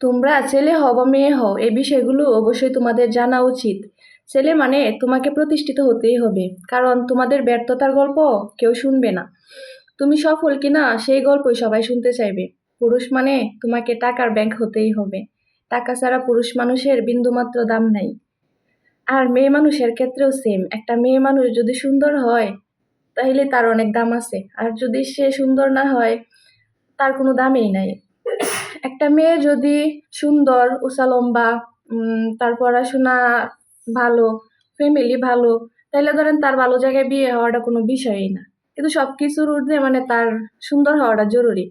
তোমরা ছেলে হও বা মেয়ে হও, এ বিষয়গুলো অবশ্যই তোমাদের জানা উচিত। ছেলে মানে তোমাকে প্রতিষ্ঠিত হতেই হবে, কারণ তোমাদের ব্যর্থতার গল্প কেউ শুনবে না। তুমি সফল কিনা সেই গল্পই সবাই শুনতে চাইবে। পুরুষ মানে তোমাকে টাকার ব্যাংক হতেই হবে। টাকা ছাড়া পুরুষ মানুষের বিন্দুমাত্র দাম নাই। আর মেয়ে মানুষের ক্ষেত্রেও সেম একটা মেয়ে মানুষ যদি সুন্দর হয় তাহলে তার অনেক দাম আছে। আর যদি সে সুন্দর না হয়, তার কোনো দামই নাই। একটা মেয়ে যদি সুন্দর, উঁচা, লম্বা তার পড়াশোনা ভালো ফ্যামিলি ভালো তাহলে ধরেন তার ভালো জায়গায় বিয়ে হওয়াটা কোনো বিষয়ই না। কিন্তু সব কিছুর ঊর্ধ্বে মানে তার সুন্দর হওয়াটা জরুরি।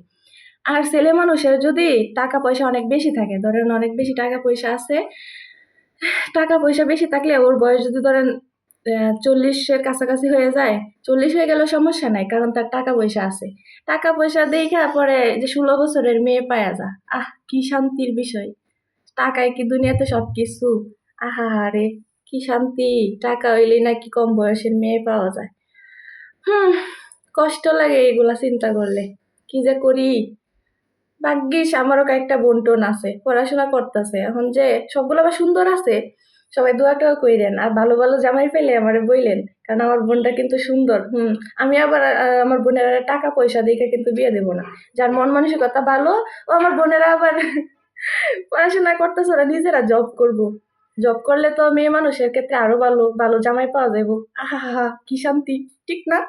আর ছেলে মানুষের যদি টাকা পয়সা অনেক বেশি থাকে, ধরেন অনেক বেশি টাকা পয়সা আছে, টাকা পয়সা বেশি থাকলে ওর বয়স যদি ধরেন চল্লিশের কাছাকাছি হয়ে যায়। চল্লিশ হয়ে গেলেও সমস্যা নাই, কারণ তার টাকা পয়সা আছে। টাকা পয়সা দেখা পরে যে ষোলো বছরের মেয়ে পায়া যা, আহ, কি শান্তির বিষয়। টাকায় কি দুনিয়াতে সব কিছু আহা রে কি শান্তি। টাকা হইলেই নাকি কম বয়সের মেয়ে পাওয়া যায়। হুম, কষ্ট লাগে এগুলা চিন্তা করলে। কি যে করি? ভাগ্যিস আমারও কয়েকটা বোন টোন আছে, পড়াশোনা করতেছে। এখন যে সবগুলো আবার সুন্দর আছে সবাই দোয়া টোয়া কইরেন, আর ভালো ভালো জামাই পেলে আমার বইলেন, কারণ আমার বোনটা কিন্তু সুন্দর, হুম। আমি আবার আমার বোনের টাকা পয়সা দেখে কিন্তু বিয়ে দেবো না। যার মন মানসিকতা ভালো, ও আমার বোনেরা আবার পড়াশোনা করতেছে, ওরা নিজেরা জব করব। জব করলে তো মেয়ে মানুষের ক্ষেত্রে আরও ভালো ভালো জামাই পাওয়া যাব আহা কি শান্তি, ঠিক না?